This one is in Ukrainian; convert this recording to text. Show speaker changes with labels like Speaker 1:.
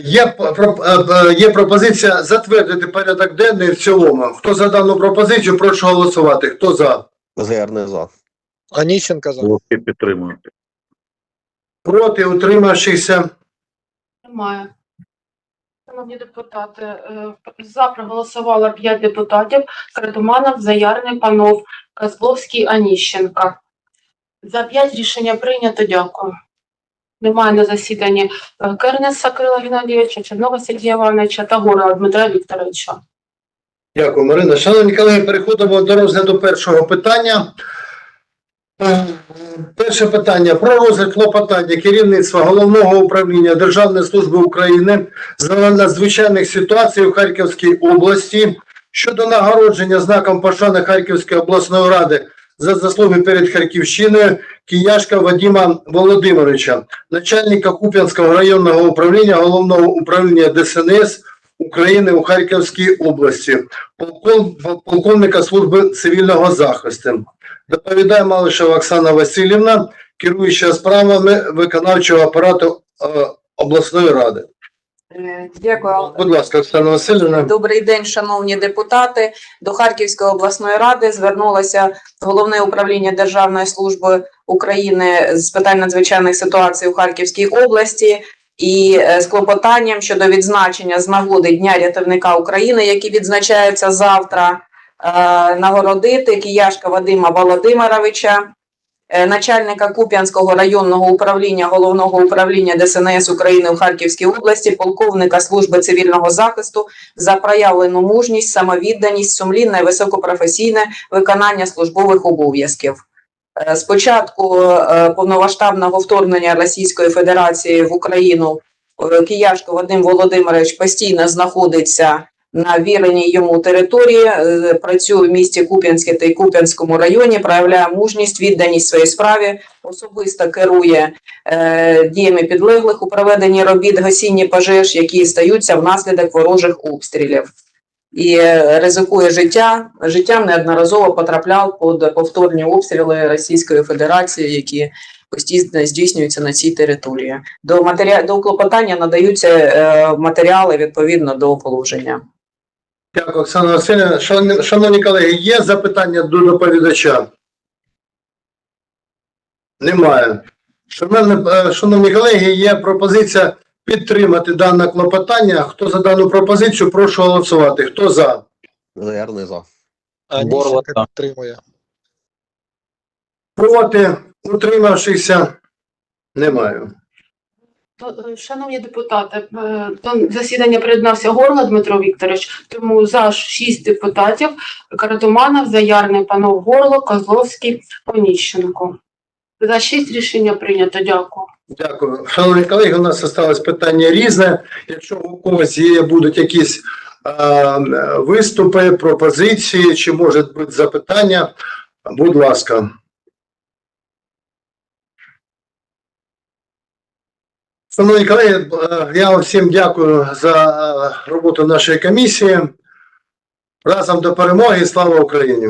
Speaker 1: Є, е, є пропозиція затвердити порядок денний в цілому. Хто за дану пропозицію, прошу голосувати. Хто за?
Speaker 2: ЗР не за.
Speaker 3: Аніщенка за.
Speaker 4: Головки підтримую.
Speaker 1: Проти, утримавшихся.
Speaker 5: Немає. Шановні депутати, е, за проголосувало 5 депутатів. Крадуманов, Заярний, Панов, Козловський, Аніщенка. За 5 рішення прийнято. Дякую. Немає на засіданні е, Кернеса Кирила Геннадійовича, Чернова Сергія Івановича та Гора Дмитра Вікторовича.
Speaker 1: Дякую, Марина. Шановні колеги, переходимо до розгляду першого питання. Е, Перше питання про розгляд клопотання керівництва Головного управління Державної служби України з надзвичайних ситуацій у Харківській області щодо нагородження знаком пошани Харківської обласної ради за заслуги перед Харківщиною Кияшка Вадима Володимировича, начальника Куп'янського районного управління Головного управління ДСНС України у Харківській області, полков- полковника служби цивільного захисту. Доповідає Малишева Оксана Васильівна, керуюча справами виконавчого апарату е, обласної ради.
Speaker 6: Е, Дякую.
Speaker 1: Будь ласка, Оксана Васильівна.
Speaker 6: Добрий день, шановні депутати. До Харківської обласної ради звернулося головне управління Державної служби України з питань надзвичайних ситуацій у Харківській області і е, з клопотанням щодо відзначення з нагоди Дня рятівника України, який відзначається завтра, е, нагородити Кияшка Вадима Володимировича. е, Начальника Куп'янського районного управління головного управління ДСНС України у Харківській області, полковника служби цивільного захисту за проявлену мужність, самовідданість, сумлінне високопрофесійне виконання службових обов'язків. Е, З початку е, повномасштабного вторгнення Російської Федерації в Україну е, Кияшко Вадим Володимирович постійно знаходиться на віреній йому території, працює в місті Куп'янське та й Куп'янському районі, проявляє мужність, відданість своїй справі, особисто керує е, діями підлеглих у проведенні робіт гасіння пожеж, які стаються внаслідок ворожих обстрілів. І ризикує життя, життям неодноразово потрапляв під повторні обстріли Російської Федерації, які постійно здійснюються на цій території. До матеріа... до клопотання надаються е, матеріали відповідно до положення.
Speaker 1: Дякую, Оксана Васильівна. Шановні, шановні колеги, є запитання до доповідача? Немає. Шановні, е, шановні колеги, є пропозиція підтримати дане клопотання. Хто за дану пропозицію, прошу голосувати. Хто за?
Speaker 2: Не за.
Speaker 3: Аніщенка підтримує.
Speaker 1: Проти? Утримавшися? Немає.
Speaker 5: Е, Шановні депутати, е, до засідання приєднався Горла Дмитро Вікторович, тому за 6 депутатів Каратуманов, Заярний, Панов, Горло, Козловський, Оніщенко. За 6 рішення прийнято. Дякую.
Speaker 1: Дякую. Шановні колеги, у нас залишилось питання різне. Якщо у когось є, будуть якісь е, виступи, пропозиції, чи може бути запитання, будь ласка. Шановні колеги, я вам всім дякую за роботу нашої комісії. Разом до перемоги. Слава Україні!